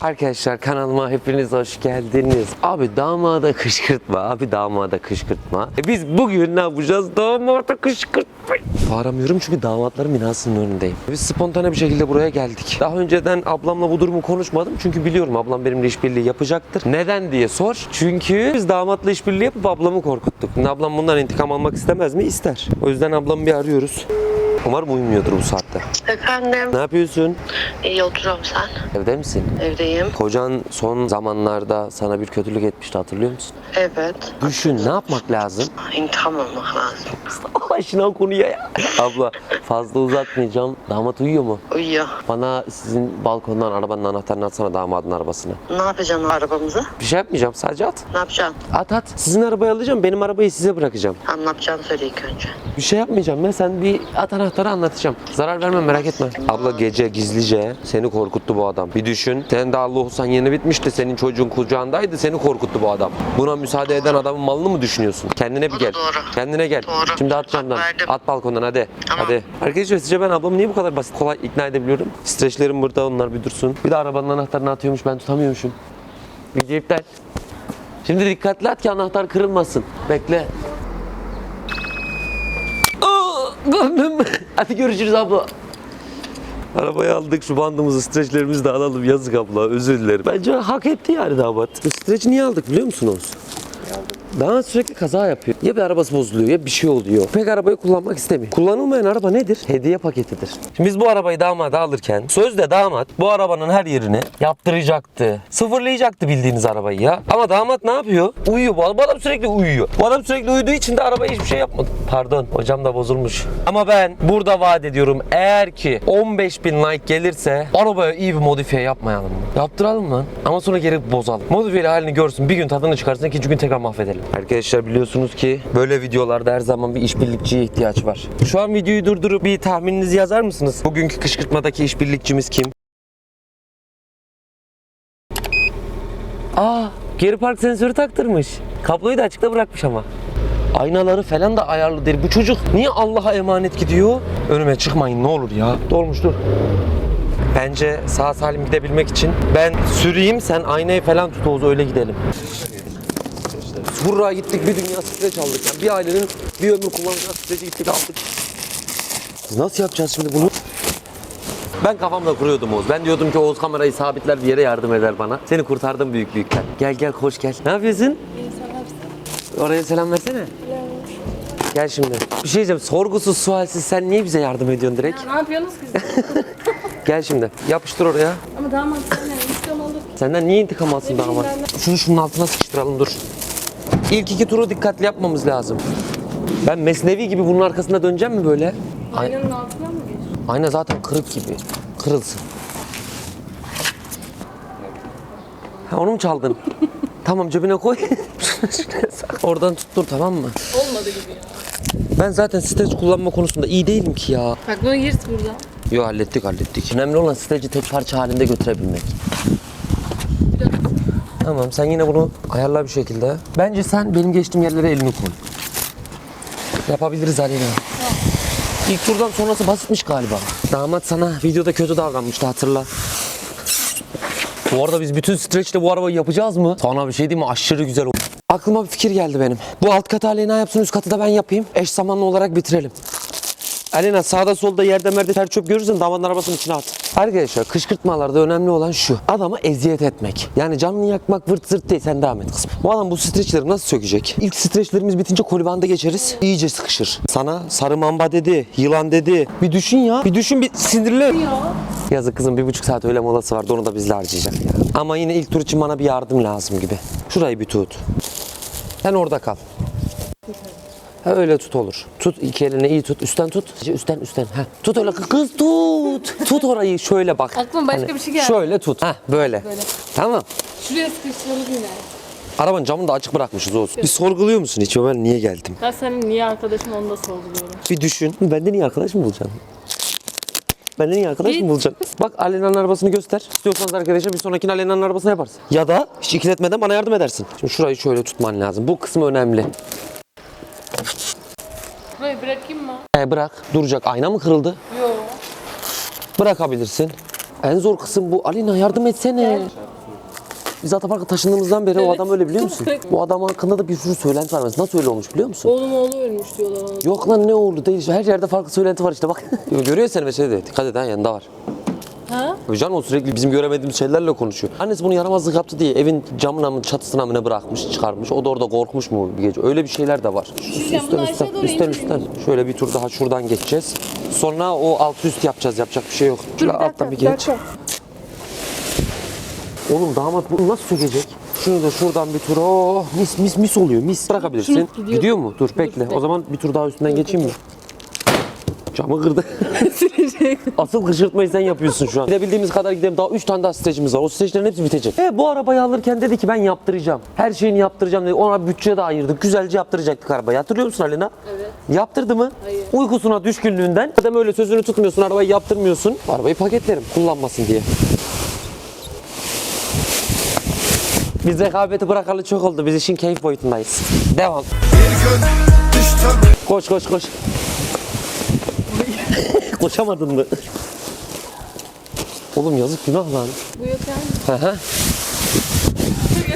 Arkadaşlar kanalıma hepiniz hoş geldiniz. Abi damada kışkırtma, abi damada kışkırtma. E biz bugün ne yapacağız? Damada kışkırtma. Bağıramıyorum çünkü damatların binasının önündeyim. Biz spontane bir şekilde buraya geldik. Daha önceden ablamla bu durumu konuşmadım çünkü biliyorum ablam benimle işbirliği yapacaktır. Neden diye sor. Çünkü biz damatla işbirliği yapıp ablamı korkuttuk. Ablam bundan intikam almak istemez mi? İster. O yüzden ablamı bir arıyoruz. Umarım uyumuyordur bu saatte. Efendim, Ne yapıyorsun? iyi oturuyorum sen. Evde misin? Evdeyim. Kocan son zamanlarda sana bir kötülük etmişti hatırlıyor musun? Evet. Düşün ne yapmak lazım? İntikam almak lazım. Allah aşkına o konuya ya. Abla fazla uzatmayacağım. Damat uyuyor mu? Uyuyor. Bana sizin balkondan arabanın anahtarını atsana damadın arabasına. Ne yapacaksın arabamızı? Bir şey yapmayacağım sadece at. Ne yapacaksın? At at. Sizin arabayı alacağım benim arabayı size bırakacağım. Yapacağını söyle ilk önce. Bir şey yapmayacağım ya sen bir at anahtarı anlatacağım. Zarar vermem merak etme. Abla gece gizlice seni korkuttu bu adam. Bir düşün. Sen daha lohusan yeni bitmişti. Senin çocuğun kucağındaydı. Seni korkuttu bu adam. Buna müsaade eden adamın malını mı düşünüyorsun? Kendine bir gel. doğru. Kendine gel. Doğru. Şimdi at camdan. Verdim. At balkondan hadi. Tamam. Hadi. Arkadaşlar sizce ben ablamı niye bu kadar basit kolay ikna edebiliyorum? Streçlerim burada onlar bir dursun. Bir de arabanın anahtarını atıyormuş ben tutamıyormuşum. Video iptal. Şimdi dikkatli at ki anahtar kırılmasın. Bekle. Karnım. Hadi görüşürüz abla. Arabayı aldık şu bandımızı streçlerimizi de alalım yazık abla özür dilerim. Bence hak etti yani damat. Bu streçi niye aldık biliyor musunuz? Daha sürekli kaza yapıyor. Ya bir arabası bozuluyor ya bir şey oluyor. Pek arabayı kullanmak istemiyor. Kullanılmayan araba nedir? Hediye paketidir. Şimdi biz bu arabayı damada alırken sözde damat bu arabanın her yerini yaptıracaktı. Sıfırlayacaktı bildiğiniz arabayı ya. Ama damat ne yapıyor? Uyuyor bu adam. Sürekli uyuyor. Bu adam sürekli uyuduğu için de arabaya hiçbir şey yapmadı. Pardon hocam da bozulmuş. Ama ben burada vaat ediyorum eğer ki 15 bin like gelirse arabaya iyi bir modifiye yapmayalım? Yaptıralım lan. Ama sonra geri bozalım. Modifiyeli halini görsün. Bir gün tadını çıkarsın. ikinci gün tekrar mahvedelim. Arkadaşlar biliyorsunuz ki böyle videolarda her zaman bir işbirlikçiye ihtiyaç var. Şu an videoyu durdurup bir tahmininizi yazar mısınız? Bugünkü kışkırtmadaki işbirlikçimiz kim? Aa, geri park sensörü taktırmış. Kabloyu da açıkta bırakmış ama. Aynaları falan da ayarlı değil. Bu çocuk niye Allah'a emanet gidiyor? Önüme çıkmayın ne olur ya. Dolmuş dur. Bence sağ salim gidebilmek için ben süreyim sen aynayı falan tut Oğuz öyle gidelim. Hurra gittik bir dünya streç aldık. Yani bir ailenin bir ömür kullanacağı streci gittik aldık. Biz nasıl yapacağız şimdi bunu? Ben kafamda kuruyordum Oğuz. Ben diyordum ki Oğuz kamerayı sabitler bir yere yardım eder bana. Seni kurtardım büyük büyükten. Gel gel hoş gel. Ne yapıyorsun? Oraya selam versene. Gel şimdi. Bir şey diyeceğim. Sorgusuz sualsiz sen niye bize yardım ediyorsun direkt? Ne yapıyorsunuz kız? Gel şimdi. Yapıştır oraya. Ama damat sen ne? İntikam alır. Senden niye intikam alsın damat? Şunu şunun altına sıkıştıralım dur. İlk iki turu dikkatli yapmamız lazım. Ben mesnevi gibi bunun arkasında döneceğim mi böyle? Ay- Aynanın altından mı geç? Ayna zaten kırık gibi. Kırılsın. Ha, onu mu çaldın? tamam cebine koy. Oradan tuttur tamam mı? Olmadı gibi ya. Ben zaten stage kullanma konusunda iyi değilim ki ya. Bak bunu yırt burada. Yo hallettik hallettik. Önemli olan stage'i tek parça halinde götürebilmek. Tamam sen yine bunu ayarla bir şekilde. Bence sen benim geçtiğim yerlere elini koy. Yapabiliriz Aleyna. İlk turdan sonrası basitmiş galiba. Damat sana videoda kötü davranmıştı hatırla. Bu arada biz bütün streçle bu arabayı yapacağız mı? Sana bir şey diyeyim mi? Aşırı güzel oldu. Aklıma bir fikir geldi benim. Bu alt katı Aleyna yapsın, üst katı da ben yapayım. Eş zamanlı olarak bitirelim. Alena sağda solda yerde merde ter çöp görürsen damadın arabasının içine at. Arkadaşlar kışkırtmalarda önemli olan şu. Adama eziyet etmek. Yani canını yakmak vırt zırt değil sen devam et kızım. Bu adam bu streçleri nasıl sökecek? İlk streçlerimiz bitince kolibanda geçeriz. İyice sıkışır. Sana sarı mamba dedi, yılan dedi. Bir düşün ya. Bir düşün bir sinirli. Ya. Yazık kızım bir buçuk saat öyle molası vardı onu da bizle harcayacak ya. Ama yine ilk tur için bana bir yardım lazım gibi. Şurayı bir tut. Sen orada kal. Ha, öyle tut olur. Tut iki elini iyi tut. Üstten tut. Üstten üstten. Ha. Tut öyle kız tut. Tut orayı şöyle bak. Aklıma başka bir şey geldi. Şöyle tut. Ha böyle. Böyle. Tamam. Şuraya sıkıştıralım yine. Arabanın camını da açık bırakmışız olsun. Bir sorguluyor musun hiç? Ben niye geldim? Ben senin niye arkadaşın onu da sorguluyorum. Bir düşün. Benden iyi arkadaş mı bulacaksın? Benden iyi arkadaş mı Git. bulacaksın? Bak Alena'nın arabasını göster. İstiyorsanız arkadaşa bir sonrakini Alena'nın arabasına yaparsın. Ya da hiç ikiletmeden bana yardım edersin. Şimdi şurayı şöyle tutman lazım. Bu kısmı önemli. Burayı bırakayım mı? E bırak. Duracak. Ayna mı kırıldı? Yok. Bırakabilirsin. En zor kısım bu. Alina yardım etsene. Biz otoparka taşındığımızdan beri o Evet. adam öyle biliyor musun? Bu adam hakkında da bir sürü söylenti var. Mesela Nasıl öyle olmuş biliyor musun? Oğlum oğlu ölmüş diyorlar ona. Yok lan ne oldu değil. Her yerde farklı söylenti var işte bak. Görüyor seni mesela de. Dikkat et ha yanında var. Ha? Can o sürekli bizim göremediğimiz şeylerle konuşuyor. Annesi bunu yaramazlık yaptı diye evin camına mı çatısına mı ne bırakmış çıkarmış. O da orada korkmuş mu bir gece. Öyle bir şeyler de var. Aşağı doğru üstten, indireyim. üstten. Şöyle bir tur daha şuradan geçeceğiz. Sonra o alt üst yapacağız. Yapacak bir şey yok. Dur Şöyle dakika, alttan bir geç. dakika. Oğlum damat bunu nasıl sökecek? Şunu da şuradan bir tur. Oh mis mis mis oluyor mis. Bırakabilirsin. Gidiyor. Gidiyor mu? Dur bekle. bekle. O zaman bir tur daha üstünden geçeyim mi? Camı kırdı. Silecek. Asıl kışırtmayı sen yapıyorsun şu an. Gidebildiğimiz kadar gidelim. Daha 3 tane daha streçimiz var. O streçlerin hepsi bitecek. E bu arabayı alırken dedi ki ben yaptıracağım. Her şeyini yaptıracağım dedi. Ona bütçe de ayırdık. Güzelce yaptıracaktık arabayı. Hatırlıyor musun Alina? Evet. Yaptırdı mı? Hayır. Uykusuna düşkünlüğünden. Adam öyle sözünü tutmuyorsun. Arabayı yaptırmıyorsun. Arabayı paketlerim. Kullanmasın diye. Biz rekabeti bırakalı çok oldu. Biz işin keyif boyutundayız. Devam. Koş koş koş. Koşamadın mı? Oğlum yazık günah lan. Bu yok yani. Hı hı.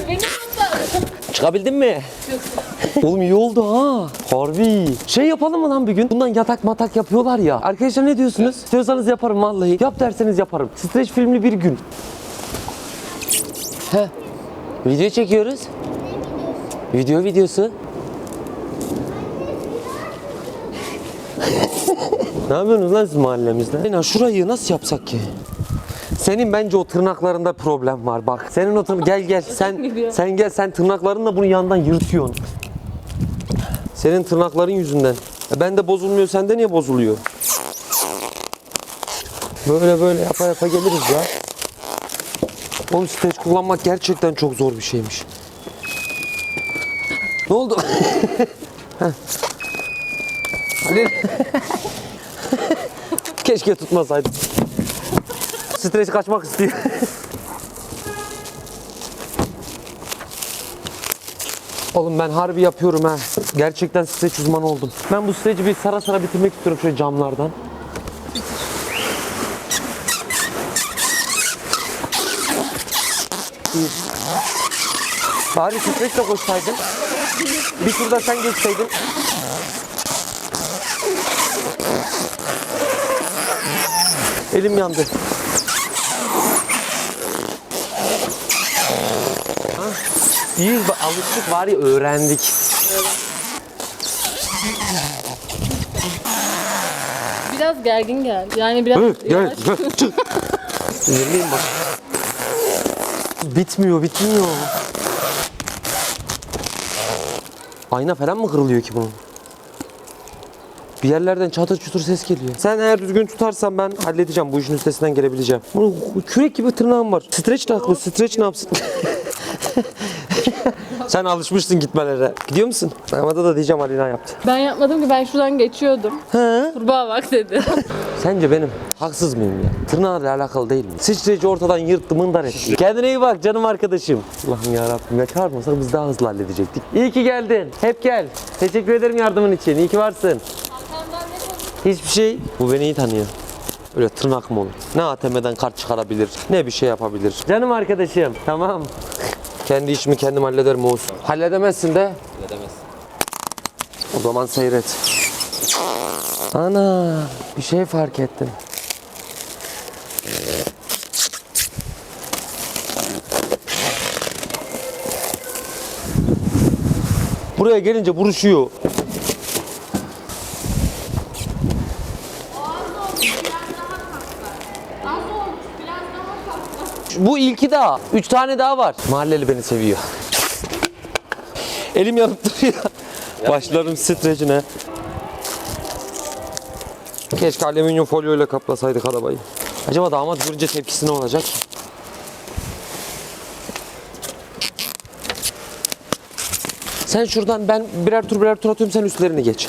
Benim. Çıkabildin mi? Oğlum iyi oldu ha. Harbi. Şey yapalım mı lan bir gün? Bundan yatak matak yapıyorlar ya. Arkadaşlar ne diyorsunuz? İstiyorsanız yaparım vallahi. Yap derseniz yaparım. Streç filmli bir gün. He. Video çekiyoruz. Video videosu. Ne yapıyorsunuz lan siz mahallemizde? Ya şurayı nasıl yapsak ki? Senin bence o tırnaklarında problem var bak. Senin o tırnak gel gel sen sen gel sen tırnaklarınla bunu yandan yırtıyorsun. Senin tırnakların yüzünden. E ben de bozulmuyor sende niye bozuluyor? Böyle böyle yapa yapa geliriz ya. Oğlum streç kullanmak gerçekten çok zor bir şeymiş. Ne oldu? Keşke tutmasaydım. Streç kaçmak istiyor. Oğlum ben harbi yapıyorum ha. Gerçekten streç uzmanı oldum. Ben bu streci bir sara sara bitirmek istiyorum şöyle camlardan. Bari streçle koşsaydın. Bir turda sen geçseydin. Elim yandı. Ha? Bak alıştık var ya öğrendik. Biraz gergin gel. Yani biraz Hı, gel, yavaş. Sinirliyim bak. Bitmiyor, bitmiyor. Ayna falan mı kırılıyor ki bunun? Bir yerlerden çatır çutur ses geliyor. Sen eğer düzgün tutarsan ben halledeceğim. Bu işin üstesinden gelebileceğim. Bunun kürek gibi tırnağım var. Streç de haklı. Streç ne yapsın? Sen alışmışsın gitmelere. Gidiyor musun? Havada da diyeceğim Alina yaptı. Ben yapmadım ki ben şuradan geçiyordum. He? Kurbağa bak dedi. Sence benim haksız mıyım ya? Tırnağıyla alakalı değil mi? Sıçrayıcı ortadan yırttı mındar etti. Kendine iyi bak canım arkadaşım. Allah'ım yarabbim ya çağırmasak biz daha hızlı halledecektik. İyi ki geldin. Hep gel. Teşekkür ederim yardımın için. İyi ki varsın. Hiçbir şey. Bu beni iyi tanıyor. Öyle tırnak mı olur? Ne ATM'den kart çıkarabilir, ne bir şey yapabilir. Canım arkadaşım, tamam. Kendi işimi kendim hallederim Oğuz. Halledemezsin de. Halledemez. O zaman seyret. Ana bir şey fark ettim. Buraya gelince buruşuyor. Bu ilki daha. Üç tane daha var. Mahalleli beni seviyor. Elim yanıp duruyor. Başlarım strecine. Keşke alüminyum folyoyla kaplasaydık arabayı. Acaba damat görünce tepkisi ne olacak? Sen şuradan ben birer tur birer tur atıyorum sen üstlerini geç.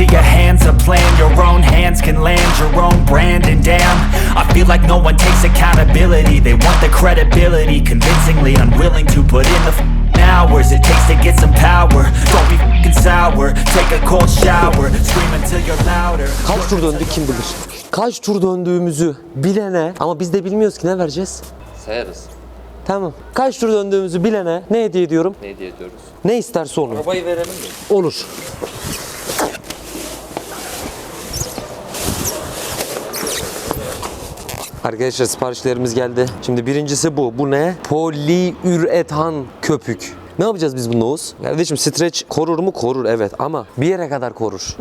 İnto your hands your own brand and damn I feel like no one takes accountability They want the credibility Convincingly unwilling to put in the hours It takes to get some power Don't be f***ing sour Take a cold shower Scream until you're louder Kaç tur döndük kim bilir. Kaç tur döndüğümüzü bilene ama biz de bilmiyoruz ki ne vereceğiz. Sayarız. Tamam. Kaç tur döndüğümüzü bilene ne hediye ediyorum? Ne diye ediyoruz? Ne isterse onu. Arabayı verelim mi? Olur. Arkadaşlar siparişlerimiz geldi. Şimdi birincisi bu. Bu ne? Poliüretan köpük. Ne yapacağız biz bunu Oğuz? Kardeşim streç korur mu? Korur evet ama bir yere kadar korur.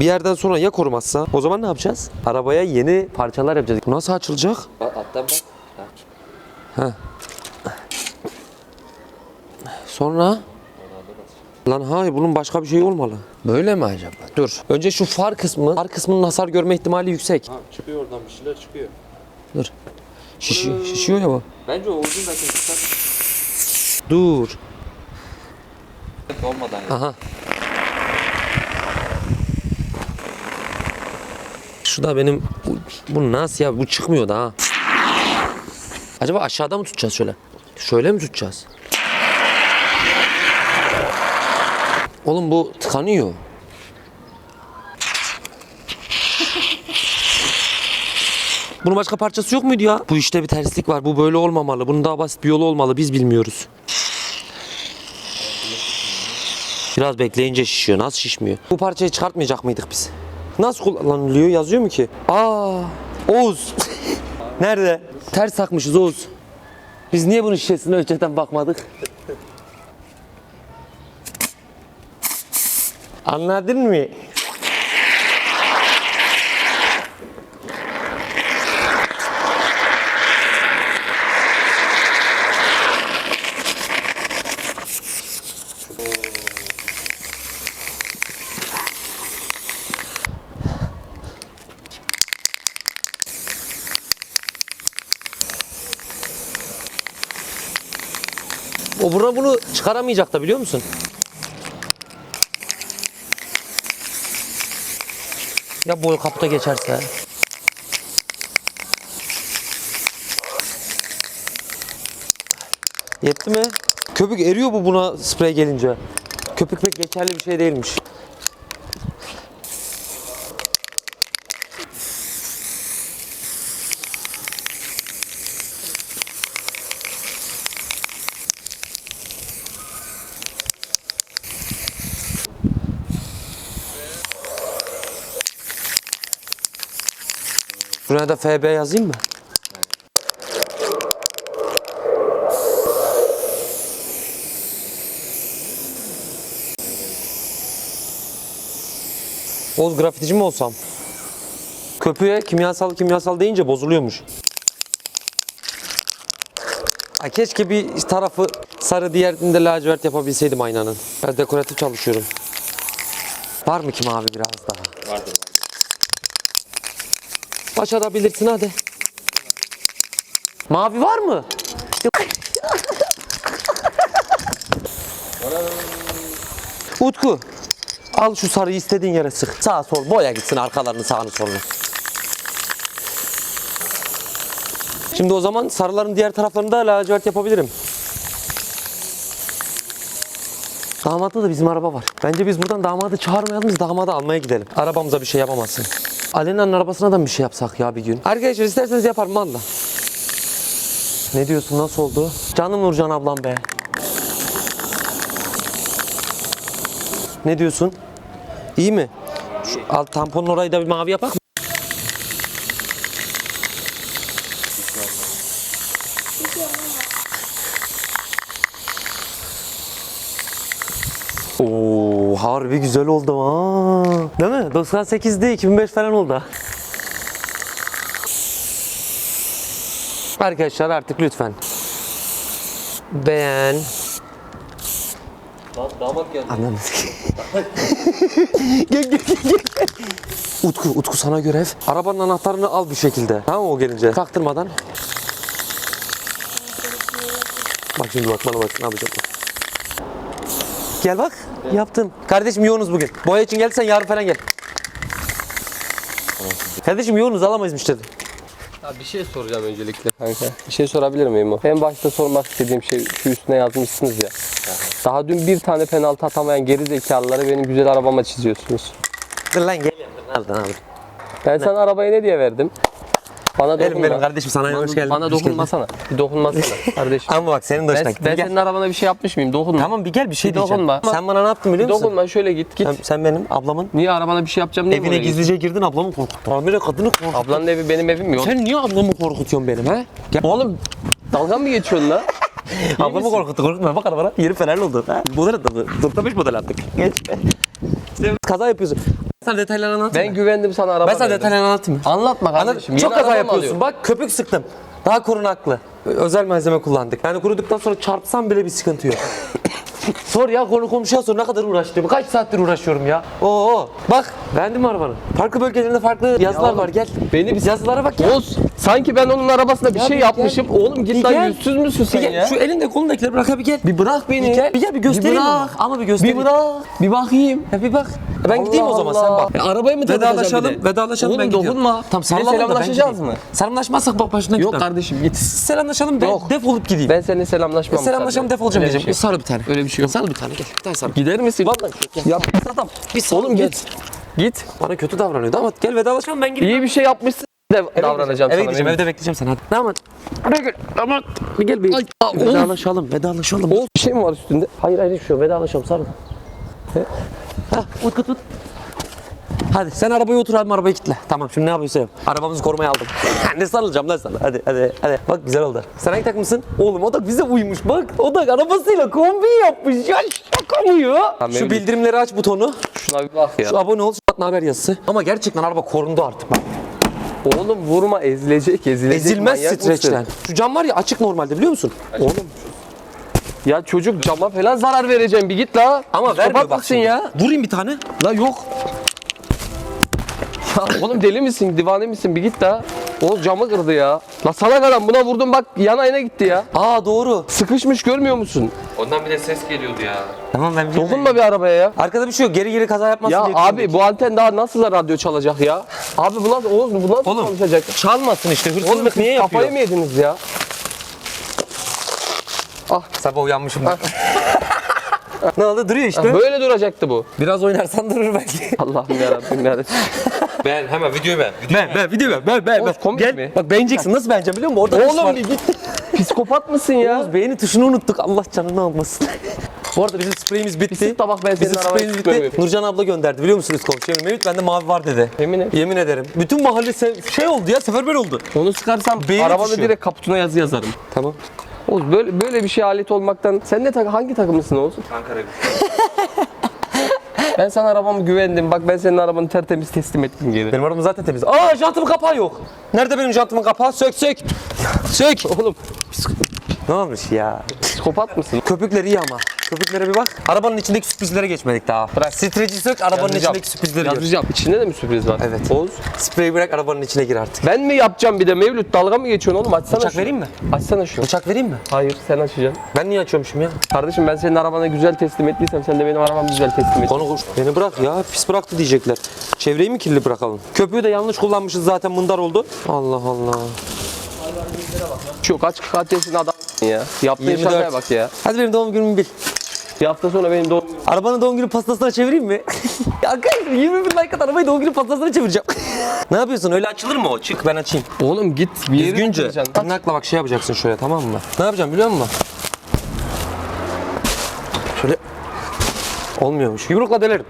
bir yerden sonra ya korumazsa o zaman ne yapacağız? Arabaya yeni parçalar yapacağız. Bu nasıl açılacak? Bak alttan bak. Ha. Sonra? Lan hayır bunun başka bir şey olmalı. Böyle mi acaba? Dur. Önce şu far kısmı, far kısmının hasar görme ihtimali yüksek. Ha, çıkıyor oradan bir şeyler çıkıyor. Dur. Şişiyor, şişiyor ya bu. Bence o uzun da kısıklar Dur. olmadan ya. Aha. Şu da benim bu, bu nasıl ya? Bu çıkmıyor da ha. Acaba aşağıda mı tutacağız şöyle? Şöyle mi tutacağız? Oğlum bu tıkanıyor. Bunun başka parçası yok muydu ya? Bu işte bir terslik var. Bu böyle olmamalı. Bunun daha basit bir yolu olmalı. Biz bilmiyoruz. Biraz bekleyince şişiyor. Nasıl şişmiyor? Bu parçayı çıkartmayacak mıydık biz? Nasıl kullanılıyor? Yazıyor mu ki? Aa, Oğuz. Nerede? Ters takmışız Oğuz. Biz niye bunun şişesine önceden bakmadık? Anladın mı? Buna bunu çıkaramayacak da biliyor musun? Ya boy kaputa geçerse? Yetti mi? Köpük eriyor bu buna sprey gelince. Köpük pek geçerli bir şey değilmiş. Şuraya da FB yazayım mı? Oğuz grafitici mi olsam? Köpüğe kimyasal kimyasal deyince bozuluyormuş. Ay keşke bir tarafı sarı diğerinde lacivert yapabilseydim aynanın. Ben dekoratif çalışıyorum. Var mı ki mavi biraz daha? Başarabilirsin hadi. Mavi var mı? Utku. Al şu sarıyı istediğin yere sık. Sağ sol boya gitsin arkalarını sağını solunu. Şimdi o zaman sarıların diğer taraflarını da lacivert yapabilirim. Damatta da bizim araba var. Bence biz buradan damadı çağırmayalım biz damadı almaya gidelim. Arabamıza bir şey yapamazsın. Alena'nın arabasına da bir şey yapsak ya bir gün? Arkadaşlar isterseniz yaparım valla. Ne diyorsun nasıl oldu? Canım Nurcan ablam be. Ne diyorsun? İyi mi? Şu alt tamponun orayı da bir mavi yapak? Oo, harbi güzel oldu ha. Değil mi? 98'de 2005 falan oldu. Arkadaşlar artık lütfen beğen. Da damat geldi. Anladın gel, gel, gel, gel. Utku, Utku sana görev. Arabanın anahtarını al bir şekilde. Tamam mı o gelince? Taktırmadan. Bak şimdi bak bana bak ne yapacağım bak. Gel bak yaptın. Kardeşim yoğunuz bugün. Boya için gelsen yarın falan gel. Kardeşim yoğunuz alamayız müşteri. Ya bir şey soracağım öncelikle kanka. Bir şey sorabilir miyim o? En başta sormak istediğim şey şu üstüne yazmışsınız ya. Daha dün bir tane penaltı atamayan geri zekalıları benim güzel arabama çiziyorsunuz. Dur lan gel. Aldın aldın. Ben sana arabayı ne diye verdim? Bana Benim dokunma. benim kardeşim sana hoş geldin. Bana dokunmasana. Bir dokunmasana kardeşim. Ama bak senin de hoşuna ben, gitti. ben Gel. senin arabana bir şey yapmış mıyım? Dokunma. Tamam bir gel bir şey Bir diyeceğim. dokunma. Sen bana ne yaptın biliyor musun? Dokunma şöyle git git. Sen, sen benim ablamın Niye arabana bir şey yapacağım diye mi evine oraya gizlice girdin ablamı korkuttun. Amire kadını korkuttun. Ablanın evi benim evim yok. Sen niye ablamı korkutuyorsun benim ha? Gel. Oğlum dalga mı geçiyorsun lan? Ablamı korkuttu korkutma bak arabana yeri fenerli oldu. Ha? Model atladı. 95 model attık. Geç be. Kaza yapıyorsun. Sana detaylarını anlatayım Ben güvendim sana araba Ben sana verdim. detaylarını anlatayım? Anlatma Anlat. kardeşim. Çok Yeni kaza yapıyorsun. Bak köpük sıktım. Daha korunaklı. Özel malzeme kullandık. Yani kuruduktan sonra çarpsam bile bir sıkıntı yok. sor ya konu komşuya sor ne kadar uğraştım. Kaç saattir uğraşıyorum ya. Oo bak beğendin mi arabanı? Farklı bölgelerinde farklı yazılar oğlum, var gel. beni bir- yazılara bak ya. Oğuz sanki ben onun arabasına bir Ya şey bir yapmışım. gel. Oğlum git Bir lan yüzsüz müsün sen Bir ya? Şu elinde kolundakileri bırak abi gel. Bir bırak beni. Bir gel, bir gel bir göstereyim Bir ama. bırak. Ama bir göstereyim. Bir bırak. Bir bakayım. Ya bir bak. Ben Allah gideyim o zaman sen bak. E, arabayı mı Vedalaşalım, bir de? vedalaşalım Oğlum ben gidiyorum. dokunma. Tamam Bir sarılalım selamlaşacağız mı? Selamlaşmazsak bak başına Yok kardeşim git. Selamlaşalım ben defolup gideyim. Ben seninle selamlaşmam. Selamlaşalım defolacağım bir diyeceğim. şey. Sarı bir tane. Öyle bir şey yok. Sarı bir tane gel. Bir tane sarı. Gider misin? Vallahi ya pis adam. Bir sarı Oğlum gel. git. Git. Bana kötü davranıyordu ama gel vedalaşalım ben gideyim. İyi bir şey yapmışsın de davranacağım Eve sana. gideceğim, evde bekleyeceğim seni hadi. Tamam hadi. Hadi gel. Tamam. Bir gel bir. Ay, aa, vedalaşalım, vedalaşalım. Oğuz bir şey mi var üstünde? Hayır hayır hiçbir şey yok. Vedalaşalım sarıl. Ha, ut ut ut. Hadi sen arabaya otur abi arabayı kitle. Tamam şimdi ne yapıyorsun yap. Arabamızı korumaya aldım. ne sarılacağım lan sana. Hadi hadi hadi. Bak güzel oldu. Sen hangi takımsın? Oğlum o da bize uymuş bak. O da arabasıyla kombi yapmış. Ya şaka mı ya? Şu bildirimleri aç butonu. Şuna bir bak ya. Şu abone ol. Şu haber yazısı. Ama gerçekten araba korundu artık bak. Oğlum vurma ezilecek ezilecek. Ezilmez manyak mısın? streçten. Şu cam var ya açık normalde biliyor musun? Oğlum. Ya çocuk cama falan zarar vereceğim bir git la. Ama Psikopat vermiyor bak mısın şimdi. ya? Vurayım bir tane. La yok. Oğlum deli misin? Divane misin? Bir git la. Oğuz camı kırdı ya. La salak adam buna vurdum bak yan ayna gitti ya. Aa doğru. Sıkışmış görmüyor musun? Ondan bir de ses geliyordu ya. Tamam ben Dokunma bir arabaya ya. Arkada bir şey yok. Geri geri kaza yapmasın Ya diye abi düşündük. bu anten daha nasıl da radyo çalacak ya? Abi bu nasıl Oğuz bu nasıl Oğlum, çalışacak? çalmasın işte. Oğlum Hırsızlık siz niye yapıyor? kafayı mı yediniz ya? Sabah uyanmışım. ne oldu? Duruyor işte. Böyle duracaktı bu. Biraz oynarsan durur belki. Allah'ım yarabbim yarabbim. Ben hemen videoyu ben. ben, ben, video ver. Ben, ben, Oğuz, komik Gel. mi? Bak beğeneceksin. Nasıl beğeneceğim biliyor musun? Orada. Oğlum bir git. Psikopat mısın ya? Oğuz beğeni tuşunu unuttuk. Allah canını almasın. Bu arada bizim spreyimiz bitti. sık da bak ben senin Bizim arabayı spreyimiz tutmuyorum. bitti. Nurcan abla gönderdi biliyor musunuz komşu? Mevlüt bende mavi var dedi. Yemin et. Yemin ederim. Bütün mahalle se- şey oldu ya seferber oldu. Onu sıkarsam Beğeni arabanı tuşu. direkt kaputuna yazı yazarım. Tamam. Oğuz böyle böyle bir şey alet olmaktan sen ne tak hangi takımlısın Oğuz? Ankara Ben sana arabamı güvendim. Bak ben senin arabanı tertemiz teslim ettim geri. Benim arabam zaten temiz. Aa jantımın kapağı yok. Nerede benim jantımın kapağı? Sök sök. Sök. Oğlum Ne olmuş ya? psikopat mısın? Köpükler iyi ama. Köpüklere bir bak. Arabanın içindeki sürprizlere geçmedik daha. Bırak. Streci sök arabanın Yazacağım. içindeki sürprizleri gör. Yazacağım. İçinde de mi sürpriz var? Evet. Oğuz. Spreyi bırak arabanın içine gir artık. Ben mi yapacağım bir de Mevlüt dalga mı geçiyorsun oğlum? Açsana Bıçak şunu. vereyim mi? Açsana şunu. Bıçak vereyim mi? Hayır sen açacaksın. Ben niye açıyormuşum ya? Kardeşim ben senin arabana güzel teslim ettiysem sen de benim arabamı güzel teslim et. Konu konuş. Beni bırak ya. Pis bıraktı diyecekler. Çevreyi mi kirli bırakalım? Köpüğü de yanlış kullanmışız zaten mındar oldu. Allah Allah. Şu kaç kaç yaşında ya. Yaptığın 24. şakaya bak ya. Hadi benim doğum günümü bil. Bir hafta sonra benim doğum Arabanın doğum günü pastasına çevireyim mi? ya arkadaşlar 20 bin like at arabayı doğum günü pastasına çevireceğim. ne yapıyorsun? Öyle açılır mı o? Çık ben açayım. Oğlum git bir Düzgünce. Tırnakla bak şey yapacaksın şöyle tamam mı? Ne yapacağım biliyor musun? Şöyle. Olmuyormuş. Yumrukla delerim.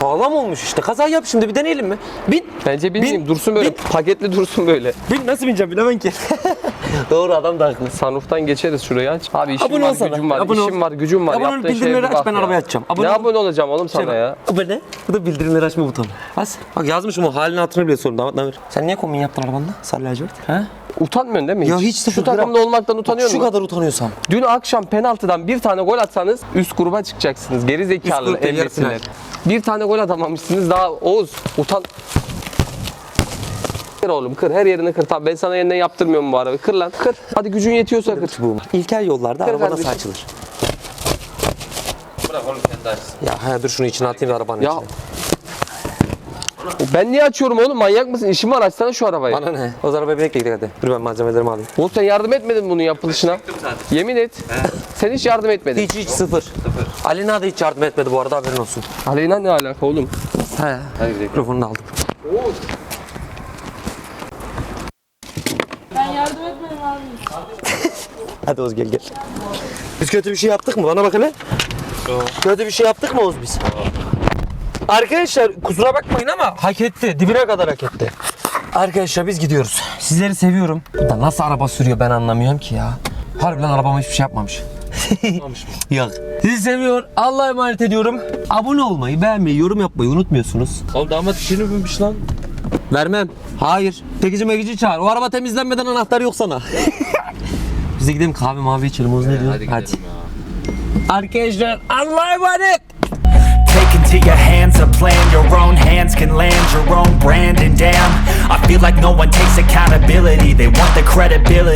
Sağlam olmuş işte. Kaza yap şimdi bir deneyelim mi? Bin. Bence bilmiyorum Bin- dursun böyle bin- paketli dursun böyle. Bin nasıl bineceğim bilemem ki. Doğru adam da haklı. Sunroof'tan geçeriz şurayı aç. Abi işim Abone var, olsana. gücüm var, Abone ol. işim var, gücüm var. Abone ol, Yaptığın şeye bildirimleri bir aç, bak ben ya. arabaya açacağım. Abone ne ol. abone olacağım oğlum sana ya? Bu ne? Bu da bildirimleri açma butonu. Bas. Bak yazmışım o halini hatırını bile sorun. Damat Namir. Sen niye kombin yaptın arabanda? Sarı lacivert. He? Utanmıyorsun değil mi hiç? Ya hiç sıfır Şu takımda gram. olmaktan utanıyor Şu musun? kadar utanıyorsam. Dün akşam penaltıdan bir tane gol atsanız üst gruba çıkacaksınız. Geri Üst zekalı grup değil, yarı embesiler. Bir tane gol atamamışsınız daha Oğuz utan. Kır oğlum kır her yerini kır. Tamam ben sana yeniden yaptırmıyorum bu arabayı. Kır lan kır. Hadi gücün yetiyorsa kır. Bu. İlkel yollarda Kır araba nasıl kardeşim. açılır? Bırak oğlum kendi açsın. Ya he, dur şunu içine atayım da arabanın Ya içine. Ben niye açıyorum oğlum? Manyak mısın? İşim var açsana şu arabayı. Bana ne? O zaman arabaya gidelim hadi. Dur ben malzemelerimi alayım. Oğlum sen yardım etmedin bunun yapılışına. Yemin et. Sen hiç yardım etmedin. Hiç hiç sıfır. Sıfır. Alina da hiç yardım etmedi bu arada haberin olsun. Aleyna ne alaka oğlum? He. Hadi gidelim. Mikrofonunu da aldım. Ben yardım etmedim abi. Hadi Oğuz gel gel. Biz kötü bir şey yaptık mı? Bana bak hele. Kötü bir şey yaptık mı Oğuz biz? Arkadaşlar kusura bakmayın ama hak etti. Dibine kadar hak etti. Arkadaşlar biz gidiyoruz. Sizleri seviyorum. Da nasıl araba sürüyor ben anlamıyorum ki ya. Harbiden arabama hiçbir şey yapmamış. Yok. Sizi seviyor. Allah'a emanet ediyorum. Abone olmayı, beğenmeyi, yorum yapmayı unutmuyorsunuz. Oğlum damat işini binmiş lan. Vermem. Hayır. Tekici mekici çağır. O araba temizlenmeden anahtar yok sana. Biz gidelim kahve mavi içelim. Oğuz ne diyor? Hadi gidelim ya. Arkadaşlar Allah'a emanet. Take into your hands a plan Your own hands can land your own brand And damn, I feel like no one takes accountability They want the credibility